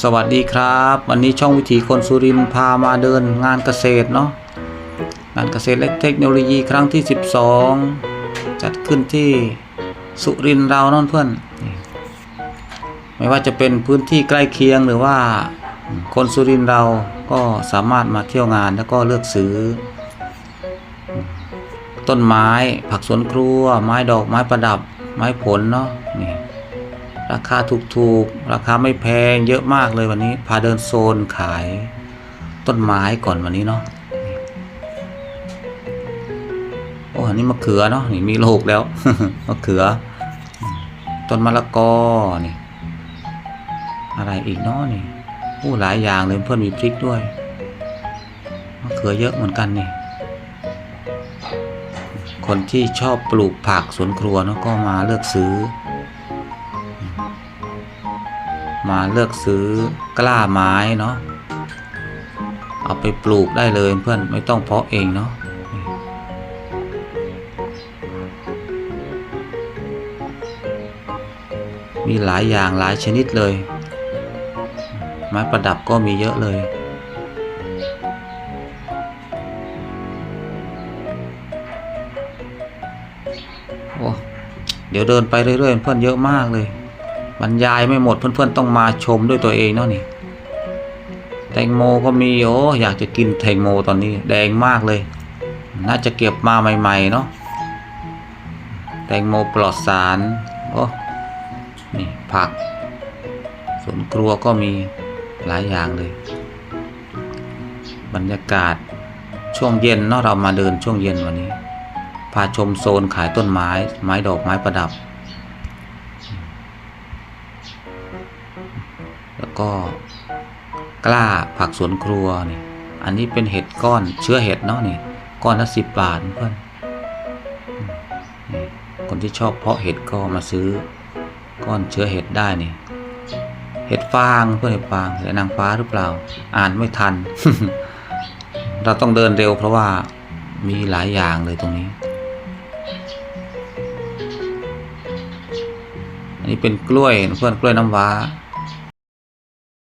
สวัสดีครับ วันนี้ช่องวิถีคนสุรินพามาเดินงานเกษตรเนาะงานเกษตรและเทคโนโลยีครั้งที่ 12 จัดขึ้นที่สุรินเราเนาะเพื่อน ไม่ว่าจะเป็นพื้นที่ใกล้เคียงหรือว่าคนสุรินเราก็สามารถมาเที่ยวงานแล้วก็เลือกซื้อ ต้นไม้ผักสวนครัว ไม้ดอกไม้ประดับไม้ผลเนาะนี่ ราคาถูกๆ ราคาไม่แพงเยอะมากเลยวันนี้ พาเดินโซนขายต้นไม้ก่อนวันนี้เนาะโอ้อันนี้มะเขือเนาะนี่มีโลกแล้วมะเขือ ต้นมะละกอนี่ อะไรอีกเนาะนี่โอ้หลายอย่างเลยเพื่อนมีพริกด้วยมะเขือเยอะเหมือนกันนี่คนที่ชอบปลูกผักสวนครัวเนาะก็มาเลือกซื้อ มาเลือกซื้อกล้าไม้เนาะเอาไปปลูกได้เลยเพื่อนไม่ต้องเพาะเองเนาะมีหลายอย่างหลายชนิดเลย ไม้ประดับก็มีเยอะเลย โอ้เดี๋ยวเดินไปเรื่อยๆเพื่อนเยอะมากเลย บรรยายไม่หมดเพื่อนๆต้องมาชมด้วยตัวเองเนาะนี่แตงโมก็มีโอ้อยากจะกินแตงโมตอนนี้ แดงมากเลย น่าจะเก็บมาใหม่ๆเนาะแตงโมปลอดสารโอ้นี่ผักสวนครัวก็มีหลายอย่างเลย บรรยากาศช่วงเย็นเนาะเรามาเดินช่วงเย็นวันนี้ พาชมโซนขายต้นไม้ ไม้ดอกไม้ประดับ แล้วก็กล้าผักสวนครัวนี่ อันนี้เป็นเห็ดก้อนเชื้อเห็ดเนาะนี่ก้อนละสิบบาทเพื่อนคนที่ชอบเพาะเห็ดก็มาซื้อก้อนเชื้อเห็ดได้นี่ เห็ดฟางเพื่อนเห็ดฟางเห็ดนางฟ้าหรือเปล่า อ่านไม่ทัน เราต้องเดินเร็วเพราะว่ามีหลายอย่างเลยตรงนี้ อันนี้เป็นกล้วยเพื่อนกล้วยน้ำว้า